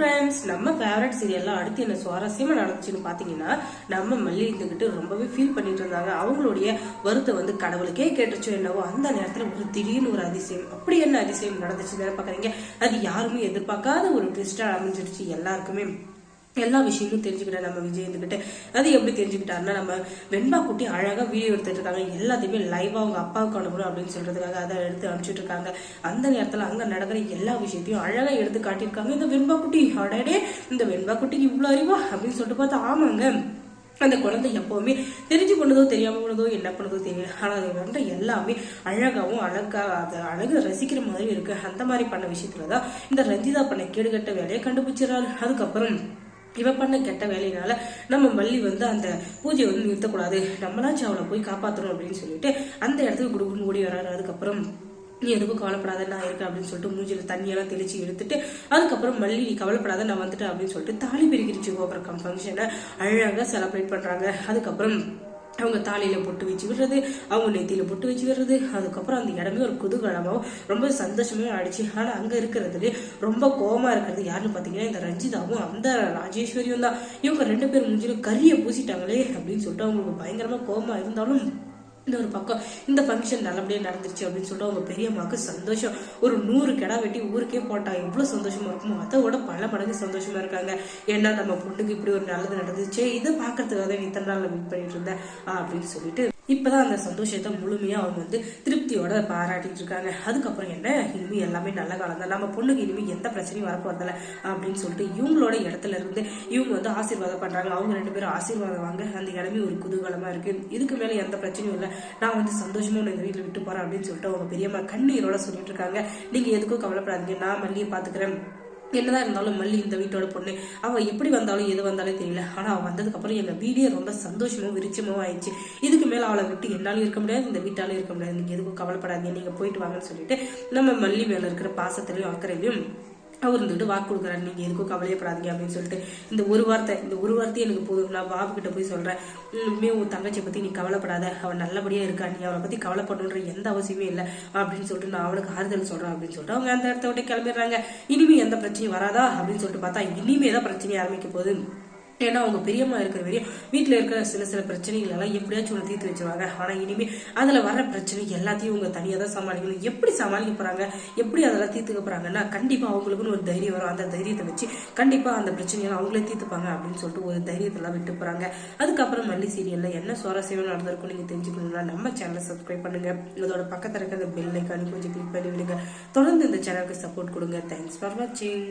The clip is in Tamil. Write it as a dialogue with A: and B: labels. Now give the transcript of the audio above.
A: ஃப்ரெண்ட்ஸ் நம்ம ஃபேவரட் சீரியல்லாம் அடுத்து என்ன சுவாரஸ்யமாக நடந்துச்சுன்னு பார்த்தீங்கன்னா நம்ம மல்லி இருந்துக்கிட்டு ரொம்பவே ஃபீல் பண்ணிட்டு இருந்தாங்க. அவங்களுடைய வருத்தம் வந்து கடவுளுக்கே கேட்டுச்சோ என்னவோ அந்த நேரத்தில் ஒரு திடீர்னு ஒரு அதிசயம். அப்படி என்ன அதிசயம் நடந்துச்சுன்னு பார்க்குறீங்க அது யாருமே எதிர்பார்க்காத ஒரு ட்விஸ்டாக அமைஞ்சிருச்சு எல்லாருக்குமே. எல்லா விஷயமும் தெரிஞ்சுக்கிட்டேன் நம்ம விஜய் அது எப்படி தெரிஞ்சுக்கிட்டாருன்னா நம்ம வெண்பா குட்டி அழகாக வீடியோ எடுத்துட்டு இருக்காங்க. எல்லாத்தையுமே லைவாக அவங்க அப்பாவுக்கு அனுப்பணும் அப்படின்னு சொல்றதுக்காக அதை எடுத்து அனுப்பிச்சிட்டு இருக்காங்க. அந்த நேரத்தில் அங்கே நடக்கிற எல்லா விஷயத்தையும் அழகாக எடுத்து காட்டியிருக்காங்க. இந்த வெண்பா குட்டி அடடே இந்த வெண்பா குட்டிக்கு இவ்வளோ அறிவா? அப்படின்னு சொல்லிட்டு பார்த்தா ஆமாங்க. அந்த குழந்தை எப்போவுமே தெரிஞ்சு கொண்டதோ தெரியாம கொண்டதோ என்ன பண்ணதோ தெரியல. ஆனால் அது வந்து எல்லாமே அழகாகவும் அழகாக அது அழகு ரசிக்கிற மாதிரி இருக்கு. அந்த மாதிரி பண்ண விஷயத்துலதான் இந்த ரஞ்சிதா பண்ண கேடுகட்ட வேலையை கண்டுபிடிச்சிடறாரு. அதுக்கப்புறம் இவ பண்ண கெட்ட வேலையினால நம்ம மல்லி வந்து அந்த பூஜையை வந்து நிறுத்தக்கூடாது. நம்மளாச்சும் அவளை போய் காப்பாற்றணும் அப்படின்னு சொல்லிட்டு அந்த இடத்துக்கு குடுகுன்னு ஓடி வராரு. அதுக்கப்புறம் நீ எதுக்கும் கவலைப்படாத நான் இருக்கேன் அப்படின்னு சொல்லிட்டு மூஞ்சில தண்ணியெல்லாம் தெளிச்சு எடுத்துட்டு அதுக்கப்புறம் மல்லி நீ கவலைப்படாத நான் வந்துட்டேன் அப்படின்னு சொல்லிட்டு தாலி பிரிக்கிருச்சு கோபுரம் ஃபங்க்ஷனை அழகாக செலிப்ரேட் பண்ணுறாங்க அதுக்கப்புறம் அவங்க தாலியில் பொட்டு வச்சு விடுறது அவங்க நெத்தியில் பொட்டு வச்சு விடுறது. அதுக்கப்புறம் அந்த இடமே ஒரு குதூகலமாகவும் ரொம்ப சந்தோஷமே ஆயிடுச்சு. ஆனால் அங்கே இருக்கிறதுலே ரொம்ப கோபமாக இருக்கிறது யாருன்னு பார்த்தீங்கன்னா இந்த ரஞ்சிதாவும் அந்த ராஜேஸ்வரியும் தான். இவங்க ரெண்டு பேரும் மூஞ்சில கறியை பூசிட்டாங்களே அப்படின்னு சொல்லிட்டு அவங்களுக்கு பயங்கரமாக கோபமாக இருந்தாலும் இந்த ஒரு பக்கம் இந்த ஃபங்க்ஷன் நல்லபடியாக நடந்துருச்சு அப்படின்னு சொல்லிட்டு அவங்க பெரியம்மாவுக்கு சந்தோஷம். ஒரு நூறு கிடா வெட்டி ஊருக்கே போட்டா எவ்வளோ சந்தோஷமா இருக்குமோ அதை விட பல மடங்கு சந்தோஷமா இருக்காங்க. ஏன்னா நம்ம பொண்ணுக்கு இப்படி ஒரு நல்லது நடந்துச்சு இதை பார்க்கறதுக்காக இத்தனை நாள் வெயிட் பண்ணிட்டு இருந்தேன் அப்படின்னு சொல்லிட்டு இப்பதான் அந்த சந்தோஷத்தை முழுமையா அவங்க வந்து திருப்தியோட பாராட்டிட்டு இருக்காங்க. அதுக்கப்புறம் என்ன? இனிமே எல்லாமே நல்ல காலம் தான் நம்ம பொண்ணுக்கு இனிமே எந்த பிரச்சனையும் வரப்போறதில்ல அப்படின்னு சொல்லிட்டு இவங்களோட இடத்துல இருந்து இவங்க வந்து ஆசீர்வாதம் பண்றாங்க. அவங்க ரெண்டு பேரும் ஆசீர்வாதம் வாங்க. அந்த இடமே ஒரு குதூகலமா இருக்கு. இதுக்கு மேல எந்த பிரச்சனையும் இல்லை. நான் வந்து சந்தோஷமா உன்னை இந்த வீட்டில் விட்டு போறேன் அப்படின்னு சொல்லிட்டு அவங்க பெரியம்மா கண்ணீரோட சொல்லிட்டு இருக்காங்க. நீங்க எதுக்கும் கவலைப்படாதீங்க. நான் மல்லியை பாத்துக்கிறேன். என்னதான் இருந்தாலும் மல்லி இந்த வீட்டோட பொண்ணு. அவள் எப்படி வந்தாலும் எது வந்தாலே தெரியல. ஆனால் அவள் வந்ததுக்கப்புறம் எங்கள் வீடியோ வீடே ரொம்ப சந்தோஷமும் விருச்சமும் ஆயிடுச்சு. இதுக்கு மேலே அவளை விட்டு என்னாலும் இருக்க முடியாது இந்த வீட்டாலும் இருக்க முடியாது. நீங்கள் எதுக்கும் கவலைப்படாதீங்க. நீங்கள் போயிட்டு வாங்கன்னு சொல்லிட்டு நம்ம மல்லி மேலே இருக்கிற பாசத்திலையும் அக்கறையிலையும் அவர் இருந்துட்டு வாக்கு கொடுக்குறாரு. நீங்க எதுக்கும் கவலையப்படாதீங்க அப்படின்னு சொல்லிட்டு இந்த ஒரு வார்த்தை இந்த ஒரு வார்த்தையை எனக்கு போதும். நான் பாபு கிட்ட போய் சொல்றேன். இனிமே உன் தங்கச்சியை பத்தி நீ கவலைப்படாத. அவன் நல்லபடியா இருக்கா? நீ அவளை பத்தி கவலைப்படணுன்ற எந்த அவசியமே இல்லை. அப்படின்னு சொல்லிட்டு நான் அவளுக்கு ஆறுதல் சொல்றேன் அப்படின்னு சொல்லிட்டு அவங்க அந்த இடத்த விட்டு கிளம்பிடுறாங்க. இனிமே எந்த பிரச்சனையும் வராதா? அப்படின்னு சொல்லிட்டு பார்த்தா இனிமே தான் பிரச்சனையை ஆரம்பிக்க போகுது. ஏன்னா அவங்க பெரியம்மா இருக்கிற வரையும் வீட்டில் இருக்கிற சில சில பிரச்சனைகள் எல்லாம் எப்படியாச்சும் ஒன்று தீர்த்து வச்சிருவாங்க. ஆனால் இனிமே அதில் வர பிரச்சனை எல்லாத்தையும் அவங்க தனியாக தான் சமாளிக்கணும். எப்படி சமாளிக்க போகிறாங்க எப்படி அதெல்லாம் தீர்த்துக்க போகிறாங்கன்னா கண்டிப்பாக அவங்களுக்குன்னு ஒரு தைரியம் வரும். அந்த தைரியத்தை வச்சு கண்டிப்பாக அந்த பிரச்சனையெல்லாம் அவங்களே தீர்த்துப்பாங்க அப்படின்னு சொல்லிட்டு ஒரு தைரியத்தெல்லாம் விட்டு போகிறாங்க அதுக்கப்புறம் மல்லி சீரியலில் என்ன சுவாரஸ்யமாக நடந்திருக்கும் நீங்கள் தெரிஞ்சுக்கணும்னா நம்ம சேனலை சப்ஸ்கிரைப் பண்ணுங்க. இதோட பக்கத்தில் இருக்கிற பெல் ஐக்கானு கொஞ்சம் கிளிக் பண்ணி விடுங்க தொடர்ந்து இந்த சேனலுக்கு சப்போர்ட் கொடுங்க. தேங்க்ஸ் ஃபார் வாட்சிங்